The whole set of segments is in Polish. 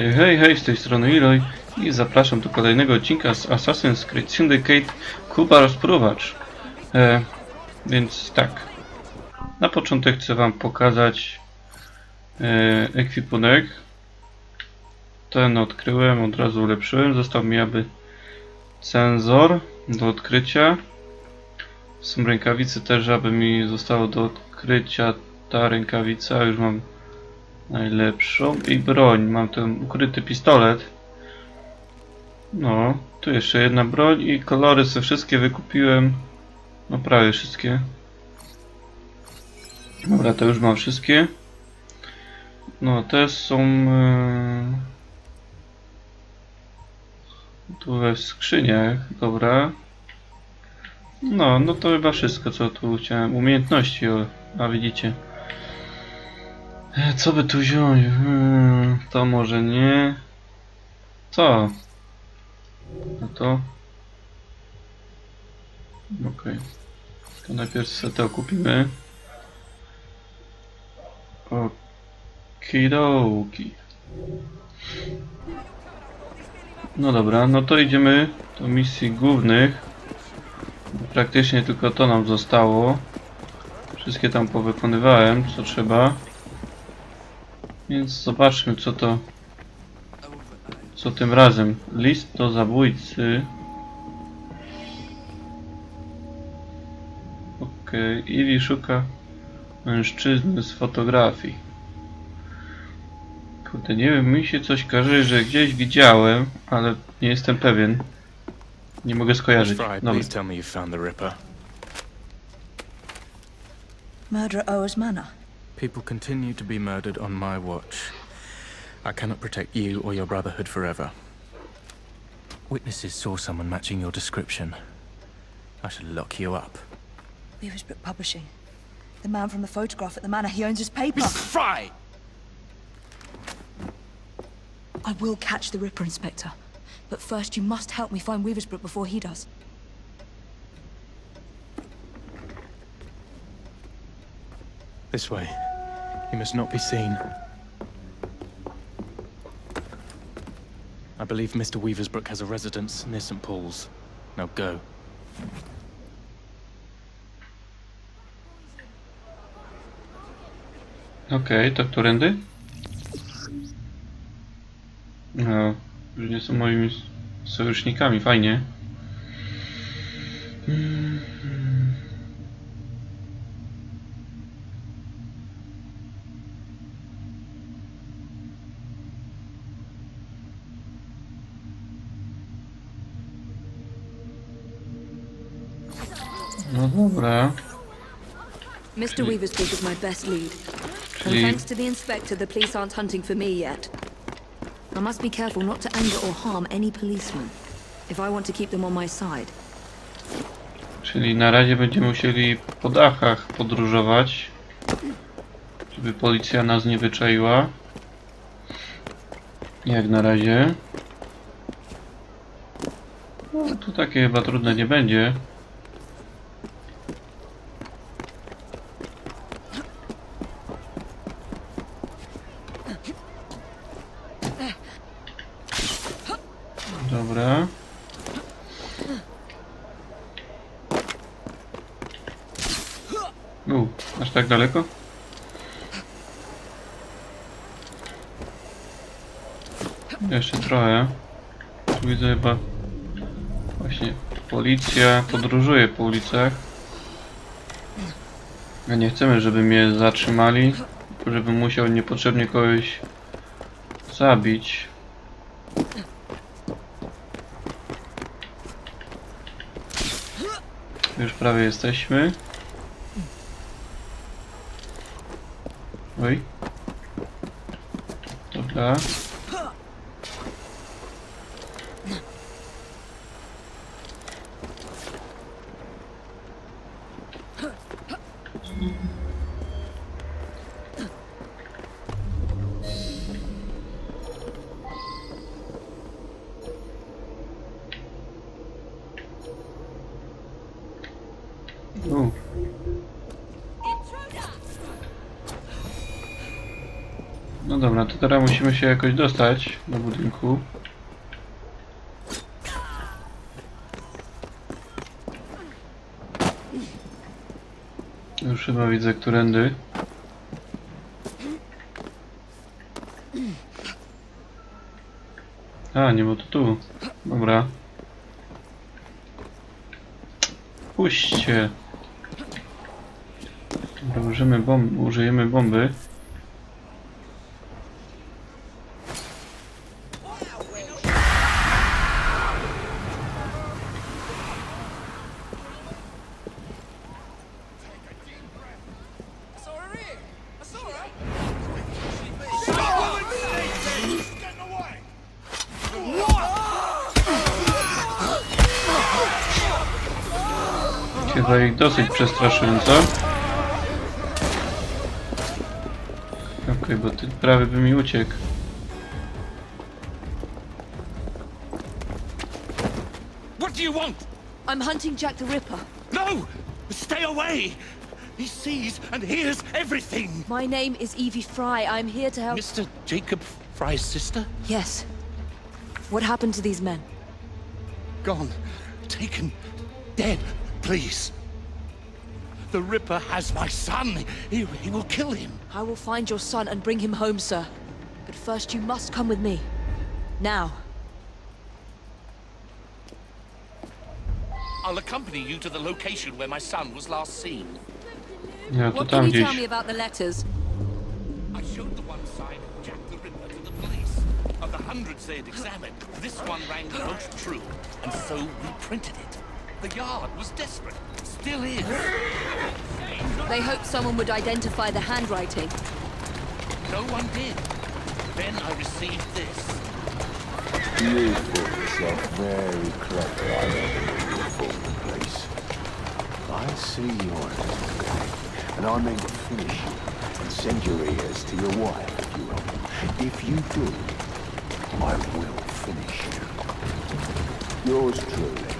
Hej, hej, z tej strony Eloy i zapraszam do kolejnego odcinka z Assassin's Creed Syndicate Kuba Rozpruwacz. E, więc tak, na początek chcę wam pokazać e, ekwipunek. Ten odkryłem, od razu ulepszyłem. Został mi aby cenzor do odkrycia. Są rękawice też, aby mi zostało do odkrycia ta rękawica. Już mam najlepszą i broń. Mam ten ukryty pistolet. No, tu jeszcze jedna broń i kolory sobie wszystkie wykupiłem. No prawie wszystkie. Dobra, to już mam wszystkie. No, te są e, tu we skrzyniach. Dobra. No, no to chyba wszystko, co tu chciałem. Umiejętności, o, a widzicie. E, Co by tu wziąć? Hmm, to może nie. Co? No to. Okej. To najpierw sobie to kupimy. Okidoki. No dobra, no to idziemy do misji głównych. Praktycznie tylko to nam zostało. Wszystkie tam powykonywałem, co trzeba. Więc zobaczmy co to co tym razem. List do zabójcy. Okej, okay. Iwi szuka mężczyzny z fotografii. Kurde, nie wiem, mi się coś każe, że gdzieś widziałem, ale nie jestem pewien. Nie mogę skojarzyć. Dobra. please tell me you found the Ripper. Murder Oa's Manor. People continue to be murdered on my watch. I cannot protect you or your brotherhood forever. Witnesses saw someone matching your description. I should lock you up. Weaversbrook Publishing. The man from the photograph at the manor, he owns his paper. Fry! I will catch the Ripper, Inspector. But first, you must help me find Weaversbrook before he does. This way. You must not be seen. I believe Mr. Weaversbrook has a residence near St. Paul's. Now go. Okej, to którędy? No, już nie są moimi sojusznikami, fajnie. Mm. No dobra, Mr. Weaversbrook is my best lead. And czyli thanks to the Inspector, the police aren't hunting for me yet. I must be careful not to anger or harm any policeman, if I want to keep them on my side. Czyli na razie będziemy musieli po dachach podróżować, żeby policja nas nie wyczaiła. Jak na razie. No, tu takie chyba trudne nie będzie. Dobra. U, aż tak daleko? Jeszcze trochę. Tu widzę chyba właśnie policja podróżuje po ulicach. A nie chcemy, żeby mnie zatrzymali, żebym musiał niepotrzebnie kogoś zabić. Już prawie jesteśmy. Oj. Dobra. U. dobra, to teraz musimy się jakoś dostać do budynku. Już chyba widzę, którędy. A, nie, bo to tu. Dobra. Puśćcie. Dobra, użyjemy, bomb użyjemy bomby. Chyba ich dosyć przestraszyłem, co? Okej, bo ty prawie by mi uciekł. What do you want? I'm hunting Jack the Ripper. No! Stay away! He sees and hears everything! My name is Evie Fry. I'm here to help. Mr. Jacob Fry's sister? Yes. What happened to these men? Gone. Taken. Dead. Please. The Ripper has my son. He, he will kill him. I will find your son and bring him home, sir. But first, you must come with me. Now. I'll accompany you to the location where my son was last seen. Ja to What can you tell me about the letters? I showed the one signed Jack the Ripper to the police. Of the hundreds they had examined, this one rang the most true, and so we printed it. The Yard was desperate. Still is. They hoped someone would identify the handwriting. No one did. Then I received this. You put yourself very clever, I reckon, you fool the police. I see your hand, and I mean to finish you and send your ears to your wife if you will. If you do, I will finish you. Yours truly,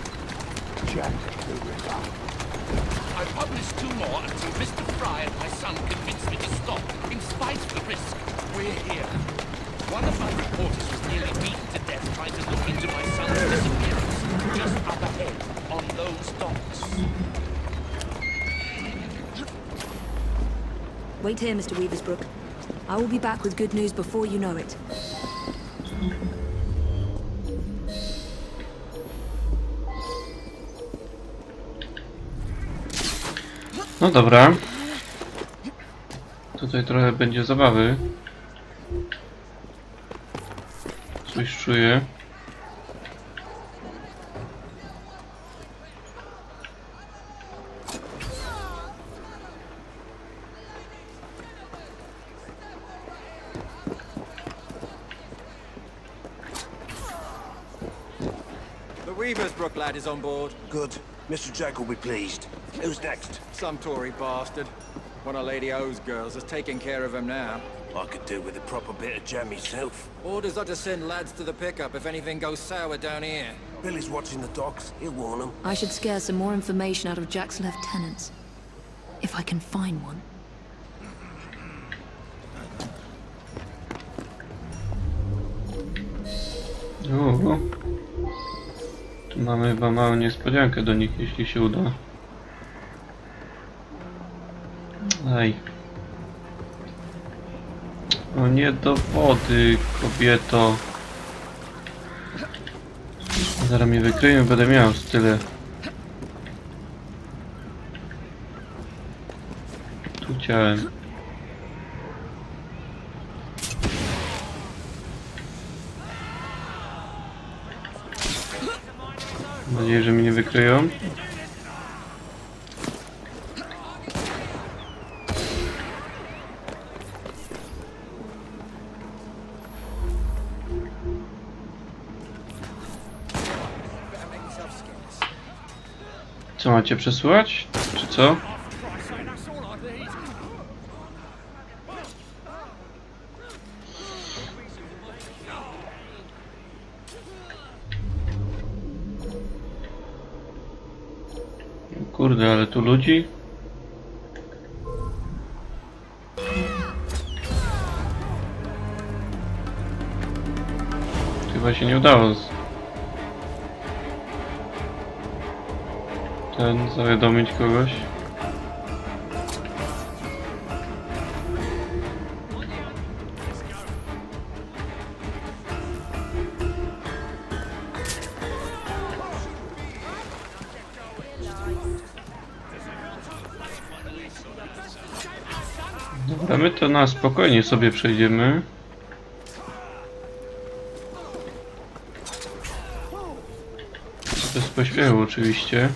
Jack the Ripper. I published two more until Mr. Fry and my son convinced me to stop, in spite of the risk. We're here. One of my reporters was nearly beaten to death trying to look into my son's disappearance, just up ahead, on those docks. Wait here, Mr. Weaversbrook. I will be back with good news before you know it. No dobra. Tutaj trochę będzie zabawy. Coś czuję. Is on board. Good. Mr. Jack will be pleased. Who's next? Some Tory bastard. One of Lady O's girls is taking care of him now. I could do with a proper bit of jam myself. Orders are to send lads to the pickup if anything goes sour down here. Billy's watching the docks. He'll warn them. I should scare some more information out of Jack's lieutenants. If I can find one. Oh, o, tu mamy chyba małą niespodziankę do nich, jeśli się uda. Aj. O nie do wody, kobieto. Zaraz mnie wykryją, będę miał tyle. Tu chciałem. Mam nadzieję, że mnie nie wykryją. Co macie przesłuchać? Czy co? ludzi. Chyba się nie udało. Ten zawiadomić kogoś. Dobra, my to na spokojnie sobie przejdziemy. Bez pośpiechu oczywiście.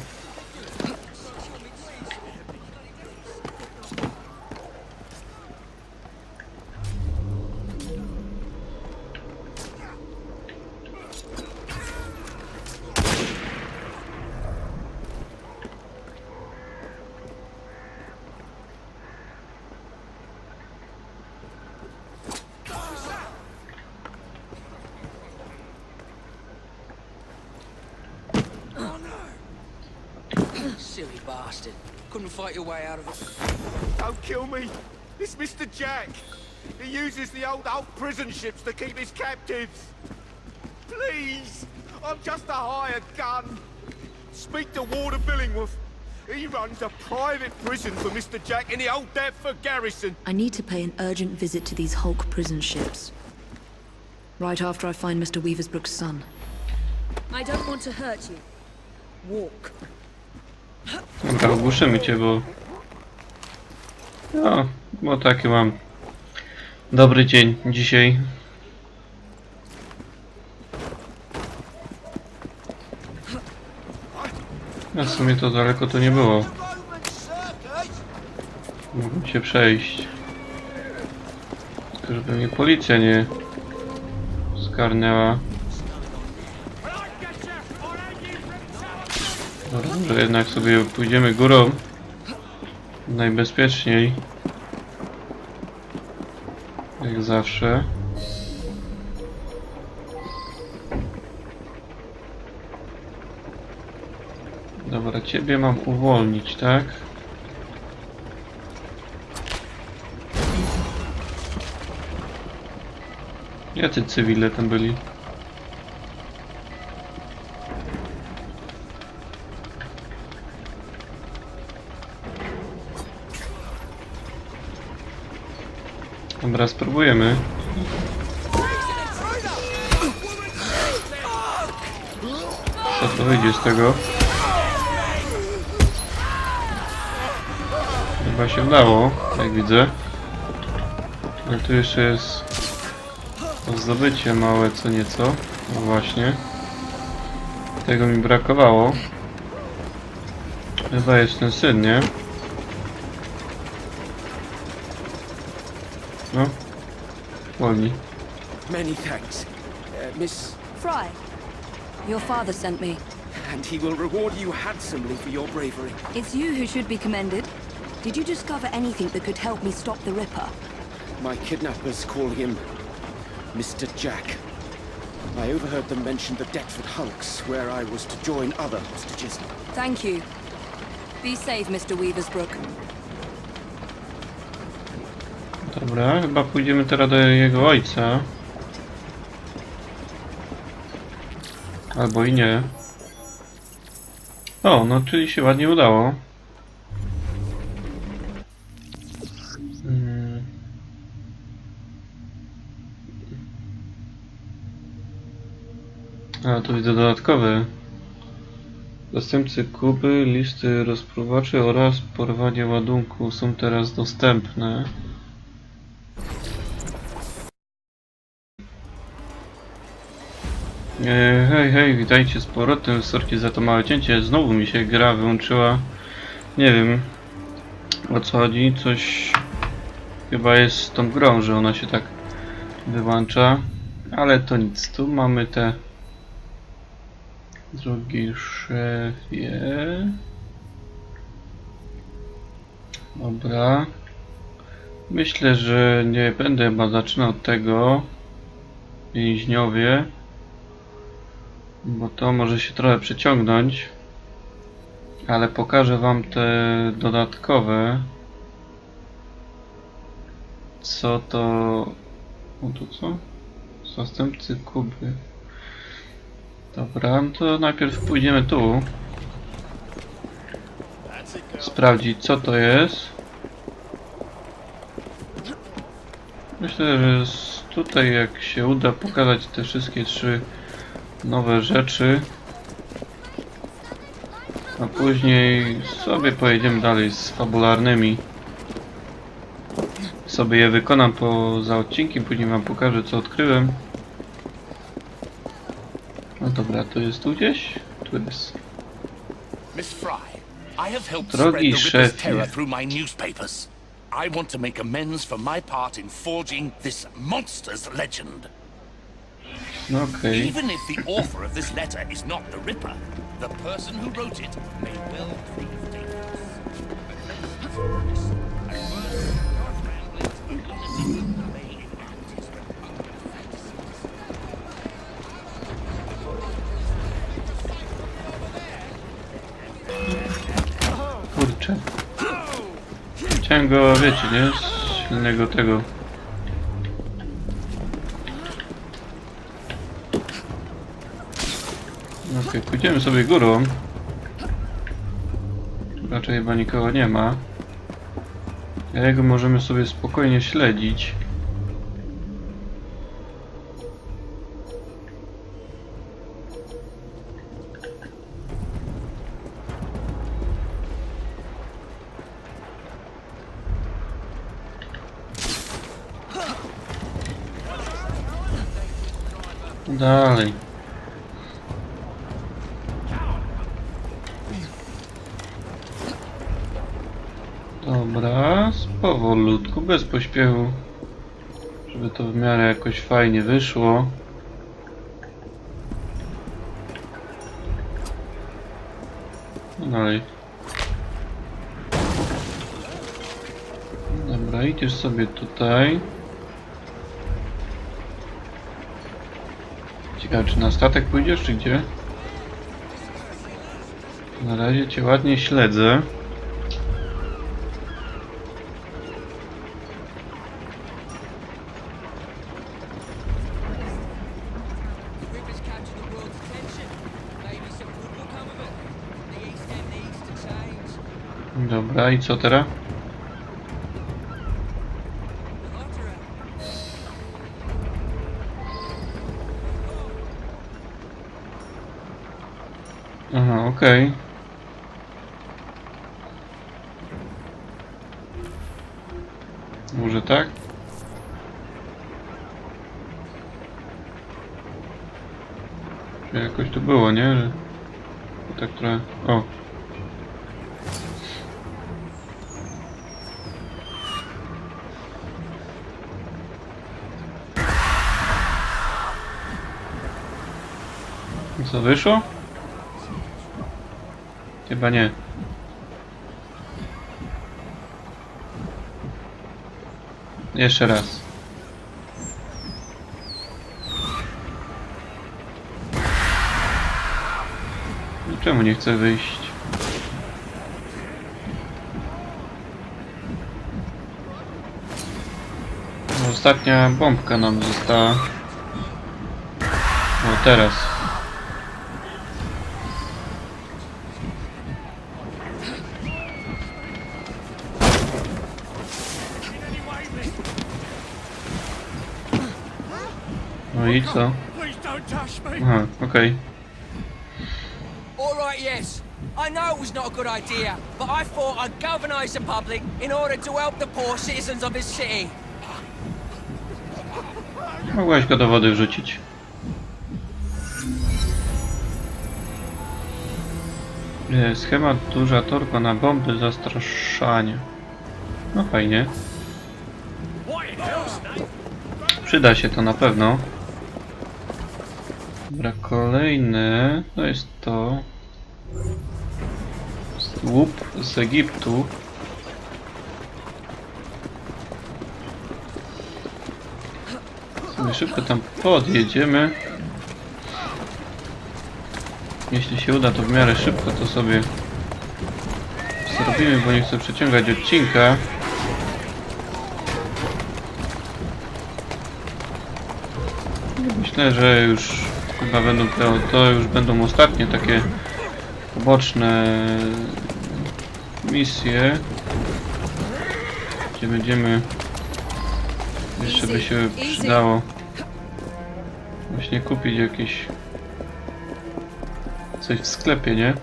Don't kill me. It's Mr. Jack. He uses the old old prison ships to keep his captives. Please, I'm just a hired gun. Speak to Warder Billingworth. He runs a private prison for Mr. Jack in the old Deptford garrison. I need to pay an urgent visit to these Hulk prison ships. Right after I find Mr. Weaversbrook's son. I don't want to hurt you. Walk. Dobra, ogłuszymy cię, bo... No, bo taki mam dobry dzień dzisiaj. A w sumie to daleko to nie było. Mogłem się przejść. Tylko żeby mnie policja nie zgarnęła. Dobra, że jednak sobie pójdziemy górą. Najbezpieczniej. Jak zawsze. Dobra, ciebie mam uwolnić, tak? Jacy cywile tam byli? Tego? Chyba się udało, jak widzę. Ale tu jeszcze jest zdobycie małe co nieco. No właśnie. Tego mi brakowało. Chyba jest ten syn, nie? No. Wolni. Many thanks. Uh, miss... Fry, your father sent me. And he will reward you handsomely for your bravery. It's you who should be commended. Did you discover anything that could help me stop the Ripper? My kidnappers call him Mr. Jack. I overheard them mention the Deptford Hulks, where I was to join other hostages. Thank you. Be safe, Mr. Weaversbrook. Dobra, chyba pójdziemy teraz do jego ojca. Albo i nie. O, no czyli się ładnie udało. Mm. A, tu widzę dodatkowe. Zastępcy Kuby, listy rozpruwaczy oraz porwanie ładunku są teraz dostępne. Hej, hej, witajcie z powrotem. Sorki za to małe cięcie. Znowu mi się gra wyłączyła. Nie wiem o co chodzi. Coś chyba jest z tą grą, że ona się tak wyłącza. Ale to nic. Tu mamy te drogi szefie. Dobra. Myślę, że nie będę chyba zaczynał od tego. Więźniowie. Bo to może się trochę przeciągnąć. Ale pokażę wam te dodatkowe. Co to... O to co? Zastępcy Kuby. Dobra, no to najpierw pójdziemy tu. Sprawdzić co to jest. Myślę, że tutaj jak się uda pokazać te wszystkie trzy nowe rzeczy. A później sobie pojedziemy dalej z fabularnymi. Sobie je wykonam poza odcinkiem, później wam pokażę co odkryłem. No dobra, to jest tu gdzieś? Tu jest. Drogi szefie. I want to make amends for my part in forging this monster's legend. Okej. Even if the author of this letter is not the Ripper, the person who wrote it may well prove dangerous. And worse, North Ramblin's lunatic may enact his fantasies. Kurczę. Chciałem go, wiecie, nie? Z silnego tego. Okej, pójdziemy sobie górą. Raczej chyba nikogo nie ma. A jego możemy sobie spokojnie śledzić. Dalej. Powolutku, bez pośpiechu. Żeby to w miarę jakoś fajnie wyszło. No dalej. Dobra, idziesz sobie tutaj. Ciekawe, czy na statek pójdziesz, czy gdzie? Na razie cię ładnie śledzę. I co teraz? Aha, okej. Może tak? Jakoś to było, nie? Że... Tak trochę... O! Co wyszło? Chyba nie. Jeszcze raz. No Czemu nie chce wyjść? No, Ostatnia bombka nam została. O, teraz. No i co? Aha, okej. All right, yes. I know it was not a good idea, but I thought I'd galvanise the public in order to help the poor citizens of this city. Mogłaś go do wody wrzucić. E, Schemat duża torba na bomby zastraszania. No fajnie. Przyda się to na pewno. Dobra, kolejne to jest to. Słup z Egiptu. Sobie szybko tam podjedziemy. Jeśli się uda, to w miarę szybko to sobie zrobimy, bo nie chcę przeciągać odcinka. Myślę, że już chyba będą to, to już będą ostatnie takie poboczne misje, gdzie będziemy jeszcze by się przydało właśnie kupić jakieś coś w sklepie, nie?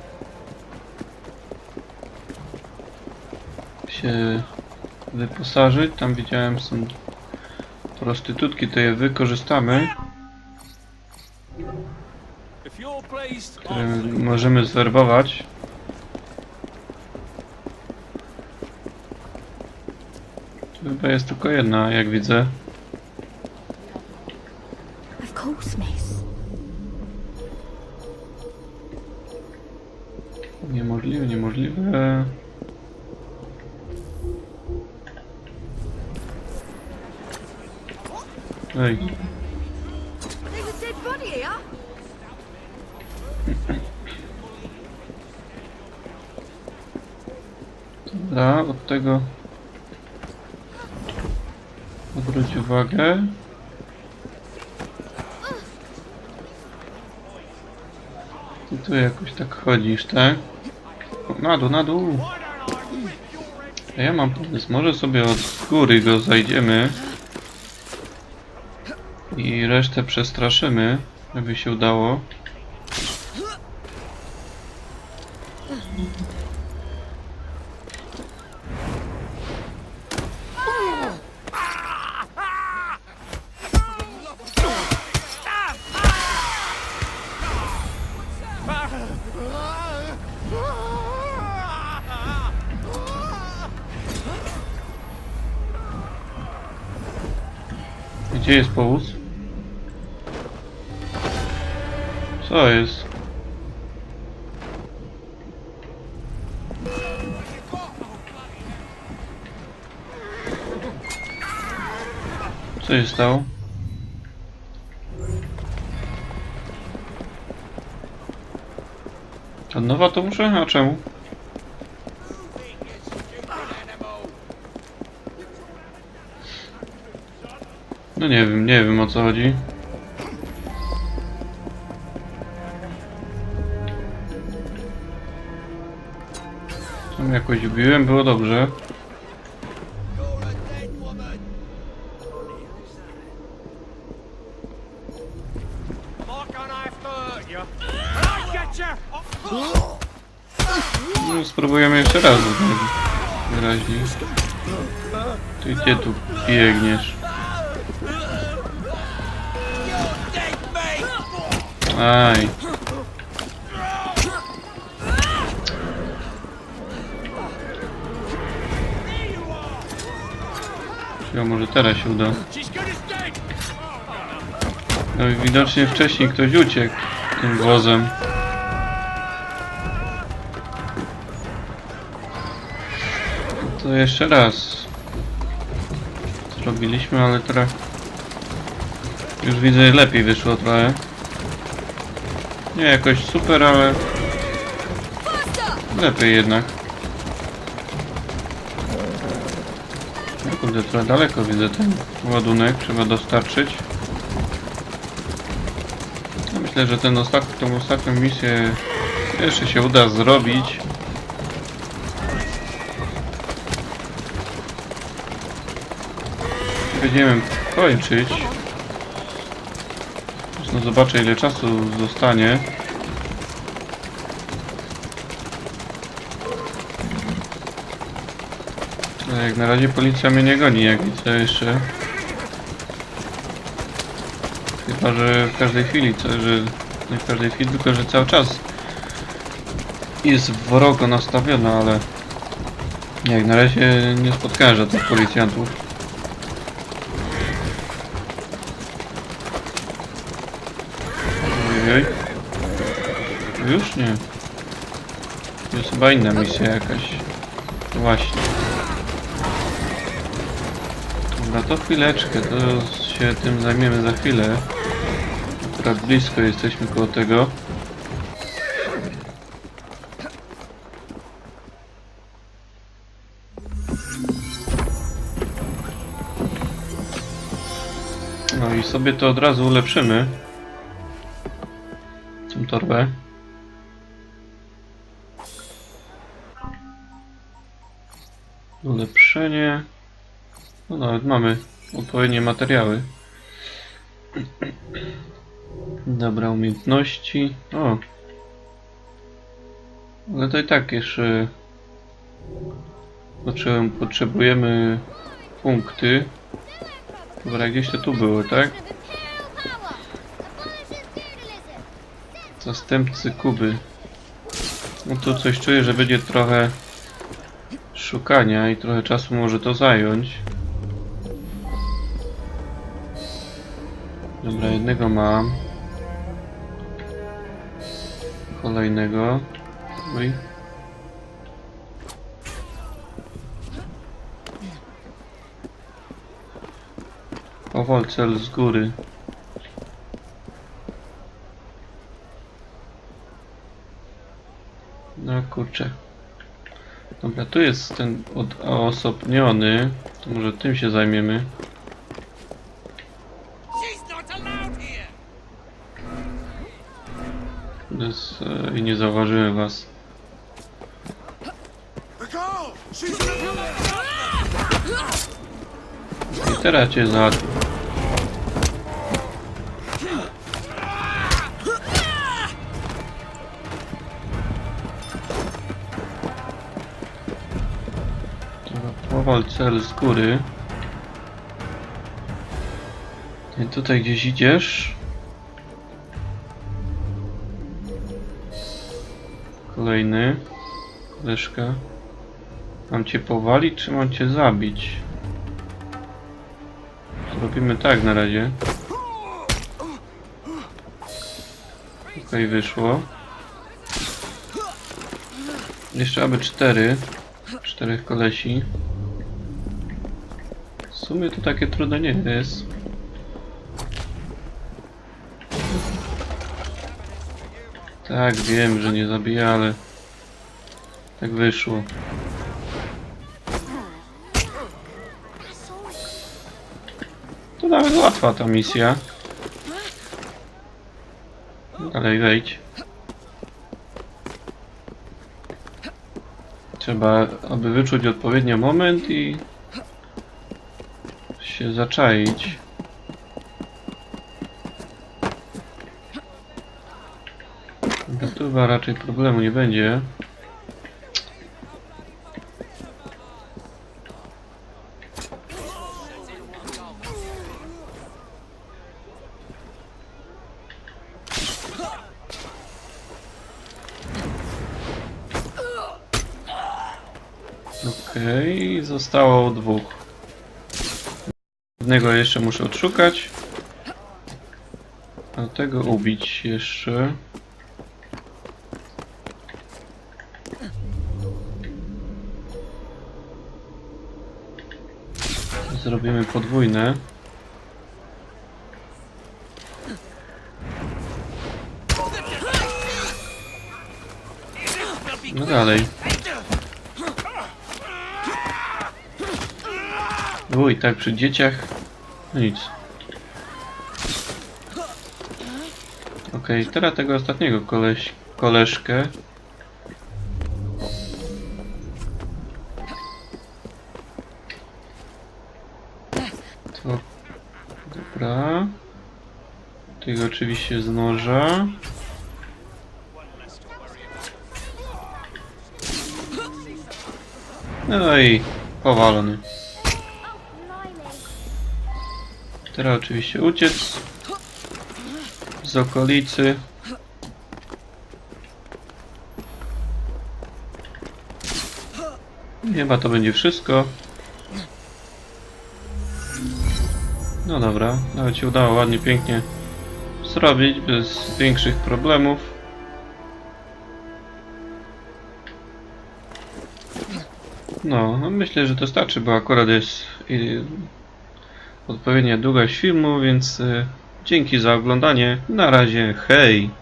Się wyposażyć. Tam widziałem są prostytutki, to je wykorzystamy, Które możemy zwerbować. Tu chyba jest tylko jedna, jak widzę. Of course, miss. Niemożliwe, niemożliwe. Ej, tego odwróć uwagę. Ty tu jakoś tak chodzisz, tak? Na dół, na dół. Ja mam pomysł, może sobie od góry go zajdziemy i resztę przestraszymy, żeby się udało. Jest powóz? Co jest? Co się stało? Od nowa to muszę? A czemu? No nie wiem, nie wiem o co chodzi. Tam jakoś ubiłem, było dobrze. No, spróbujemy jeszcze raz. Wyraźnie. Ty gdzie tu biegniesz? Aj. Ja może teraz się uda. No widocznie wcześniej ktoś uciekł tym wozem. To jeszcze raz. Zrobiliśmy, ale teraz już widzę lepiej wyszło trochę. Nie jakoś super, ale lepiej jednak. No kurde, trochę daleko widzę ten ładunek, trzeba dostarczyć. Ja myślę, że ten tą ostatnią misję jeszcze się uda zrobić. Będziemy kończyć. No zobaczę ile czasu zostanie. Ale jak na razie policja mnie nie goni, jak widzę jeszcze. Chyba, że w każdej chwili, co, że nie w każdej chwili, tylko że cały czas jest wrogo nastawiona, ale jak na razie nie spotkałem żadnych policjantów. Ojej. Już nie. Jest chyba inna misja jakaś. Właśnie. Dobra, to chwileczkę, to się tym zajmiemy za chwilę. Akurat blisko jesteśmy koło tego. No i sobie to od razu ulepszymy. Torbę. Ulepszenie. No nawet mamy odpowiednie materiały. Dobra, umiejętności. O! Ale to i tak jeszcze potrzebujemy, potrzebujemy punkty. Dobra, gdzieś to tu było, tak? Zastępcy Kuby. No tu coś czuję, że będzie trochę szukania i trochę czasu może to zająć. Dobra, jednego mam. Kolejnego. Oj. Powol cel z góry. No kurczę. Dobra, tu jest ten odosobniony. To może tym się zajmiemy. Bez, e, I nie zauważyłem was. I teraz cię załatwię. Powol cel z góry. I tutaj gdzieś idziesz. Kolejny. Koleżka. Mam cię powalić, czy mam cię zabić? Zrobimy tak na razie. Okej, wyszło. Jeszcze aby cztery. Czterech kolesi. Sumie to takie trudne nie jest. Tak, wiem, że nie zabija, ale tak wyszło. To nawet łatwa ta misja. Dalej wejdź. Trzeba, aby wyczuć odpowiednio moment i się zaczaić. Chyba raczej problemu nie będzie. Okej, zostało dwóch. Jednego jeszcze muszę odszukać. A tego ubić jeszcze. Zrobimy podwójne. No dalej. Uj, tak przy dzieciach. Nic. Okej, teraz tego ostatniego koleś, koleżkę. To... Dobra. Tego oczywiście z noża. No i powalony. Teraz oczywiście uciec z okolicy. Chyba to będzie wszystko. No dobra, nawet się udało ładnie, pięknie zrobić, bez większych problemów. No, no myślę, że to starczy, bo akurat jest odpowiednia długość filmu, więc y, dzięki za oglądanie. Na razie, hej!